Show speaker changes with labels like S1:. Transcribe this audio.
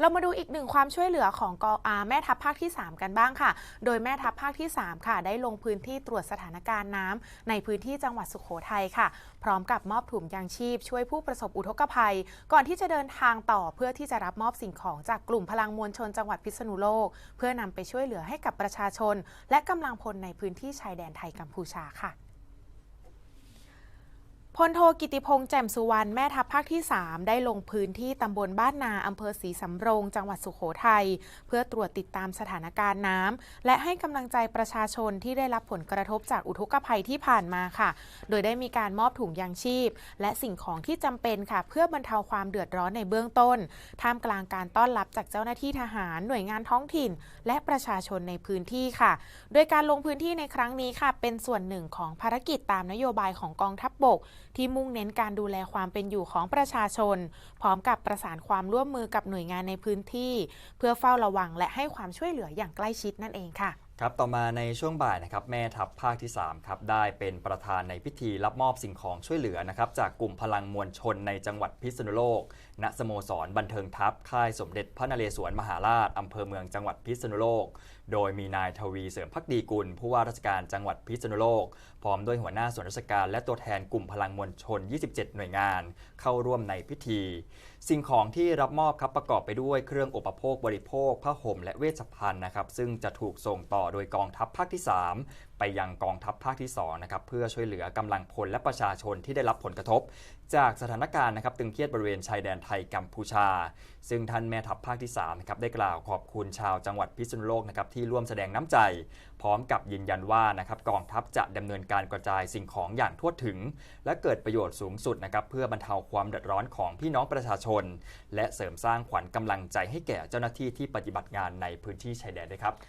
S1: เรามาดูอีกหนึ่งความช่วยเหลือของกอาแม่ทัพภาคที่ 3 กันบ้างค่ะ โดยแม่ทัพภาคที่ 3 ค่ะ ได้ลงพื้นที่ตรวจสถานการณ์น้ำในพื้นที่จังหวัดสุโขทัยค่ะ พร้อมกับมอบถุงยางชีพ ช่วยผู้ประสบอุทกภัย ก่อนที่จะเดินทางต่อเพื่อที่จะรับมอบสิ่งของจากกลุ่มพลังมวลชนจังหวัดพิษณุโลก เพื่อนำไปช่วยเหลือให้กับประชาชน และกำลังพลในพื้นที่ชายแดนไทยกัมพูชาค่ะ พลโทกิติพงษ์แจ่มสุวรรณแม่ทัพภาคที่ 3 ได้ลงพื้นที่ตำบลบ้านนาอำเภอศรีสำโรง จังหวัดสุโขทัยเพื่อตรวจติดตามสถานการณ์น้ำและให้กำลังใจประชาชนที่ได้รับผลกระทบจากอุทกภัยที่ผ่านมาค่ะ โดยได้มีการมอบถุงยางชีพ และสิ่งของที่จำเป็นค่ะ เพื่อบรรเทาความเดือดร้อนในเบื้องต้น ท่ามกลางการต้อนรับจากเจ้าหน้าที่ทหารหน่วยงานท้องถิ่น และประชาชนในพื้นที่ค่ะ โดยการลงพื้นที่ในครั้งนี้ค่ะ เป็นส่วนหนึ่งของภารกิจตามนโยบายของกองทัพบบกที่มุ่งเน้นการดูแลความเป็นอยู่ของประชาชน พร้อมกับประสานความร่วมมือกับหน่วยงานในพื้นที่ เพื่อเฝ้าระวังและให้ความช่วยเหลืออย่างใกล้ชิดนั่นเองค่ะ
S2: ครับต่อมาในช่วงบ่ายนะครับแม่ทัพภาคที่ 3 ครับ ได้เป็นประธานในพิธีรับมอบสิ่งของช่วยเหลือนะครับ จากกลุ่มพลังมวลชนในจังหวัดพิษณุโลก ณสโมสรบันเทิงทัพ ค่ายสมเด็จพระนเรศวรมหาราชอำเภอเมืองจังหวัดพิษณุโลก โดยมีนายทวีเสริมพักดีกุล ผู้ว่าราชการจังหวัดพิษณุโลก พร้อมด้วยหัวหน้าส่วนราชการ และตัวแทนกลุ่มพลังมวลชน 27 หน่วยงาน เข้าร่วมในพิธี สิ่งของที่รับมอบครับประกอบไปด้วยเครื่องอุปโภคบริโภคผ้าห่มและเวชภัณฑ์นะครับซึ่งจะถูกส่งต่อโดยกองทัพภาคที่ 3 ไปยังกองทัพภาคที่2นะครับเพื่อช่วยเหลือกำลังพลและประชาชนที่ได้รับผลกระทบ จากสถานการณ์นะครับตึงเครียดบริเวณชายแดนไทยกัมพูชา ซึ่งท่านแม่ทัพภาคที่3นะครับได้กล่าวขอบคุณชาวจังหวัดพิษณุโลกนะครับที่ร่วมแสดงน้ำใจ พร้อมกับยืนยันว่านะครับกองทัพจะดำเนินการกระจายสิ่งของอย่างทั่วถึง และเกิดประโยชน์สูงสุดนะครับเพื่อบรรเทาความเดือดร้อนของพี่น้องประชาชน และเสริมสร้างขวัญกำลังใจให้แก่เจ้าหน้าที่ที่ปฏิบัติงานในพื้นที่ชายแดนด้วยครับ